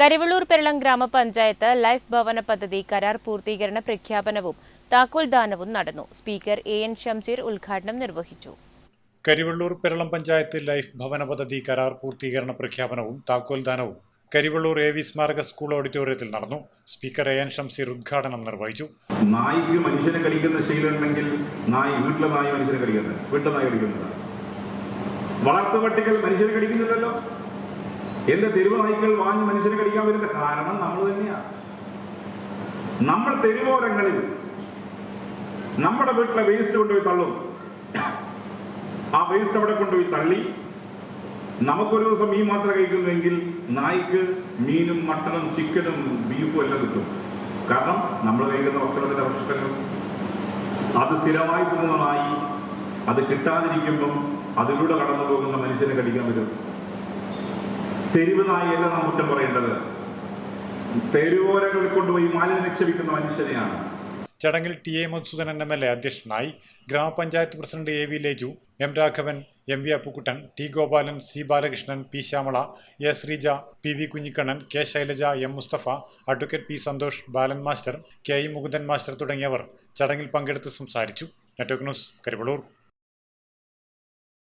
കരിവള്ളൂർ പെരളം ഗ്രാമപഞ്ചായത്ത് ലൈഫ് ഭവന പദ്ധതി കരാർ പൂർത്തീകരണ പ്രഖ്യാപനവും താക്കോൽദാനവും നടന്നു. സ്പീക്കർ എ എൻ ഷംസീർ ഉദ്ഘാടനം നിർവഹിച്ചു. കരിവള്ളൂർ പെരളം പഞ്ചായത്ത് ലൈഫ് ഭവന പദ്ധതി കരാർ പൂർത്തീകരണ പ്രഖ്യാപനവും താക്കോൽദാനവും കരിവള്ളൂർ എ വി സ്മാരക സ്കൂൾ ഓഡിറ്റോറിയത്തിൽ നടന്നു. സ്പീക്കർ എ എൻ ഷംസീർ ഉദ്ഘാടനം നിർവഹിച്ചു. നായിക്ക് മനുഷ്യനെ കടിക്കുന്ന ശീലമുണ്ടെങ്കിൽ നായി വീട്ടിലെ നായി മനുഷ്യനെ കടിക്കുന്നത് വീട്ടിലെ നായി കടിക്കുന്നത് വളർത്തുപട്ടികൾ മനുഷ്യനെ കടിക്കുന്നില്ലല്ലോ എന്റെ തെരുവ് നായ്ക്കൾ വാങ്ങി മനുഷ്യനെ കടിക്കാൻ വരുന്ന കാരണം നമ്മൾ തന്നെയാണ്. നമ്മൾ തെരുവോരങ്ങളിൽ നമ്മുടെ വീട്ടിലെ വേസ്റ്റ് കൊണ്ടുപോയി തള്ളും. ആ വേസ്റ്റ് അവിടെ കൊണ്ടുപോയി തള്ളി. നമുക്കൊരു ദിവസം മീൻ മാത്രം കഴിക്കുന്നുവെങ്കിൽ നായ്ക്ക് മീനും മട്ടണും ചിക്കനും ബീഫും എല്ലാം കിട്ടും. കാരണം നമ്മൾ കഴിക്കുന്ന ഭക്ഷണത്തിന്റെ അവശിഷ്ടങ്ങൾ. അത് സ്ഥിരമായി തിന്നുന്ന നായി അത് കിട്ടാതിരിക്കുമ്പം അതിലൂടെ കടന്നു പോകുന്ന മനുഷ്യനെ കടിക്കാൻ വരും. തെരുവ് നായല്ല നാം കുറ്റം പറയേണ്ടത്. തെരുവോരങ്ങളിൽ കൊണ്ടുപോയി മാലിന്യം നിക്ഷേപിക്കുന്ന മനുഷ്യനെയാണ്. ചടങ്ങിൽ T A Madhusoodanan M L A അധ്യക്ഷനായി ഗ്രാമപഞ്ചായത്ത് president A V Leju M Raghavan M V Appukuttan T Gopalan C Balakrishnan P Shyamala A Sreeja P V Kunhikannan K Shailaja M Mustafa advocate P Santhosh Balan master K E Mukundan master തുടങ്ങിയവർ ചടങ്ങിൽ പങ്കെടുത്ത് സംസാരിച്ചു. Network news Karivellur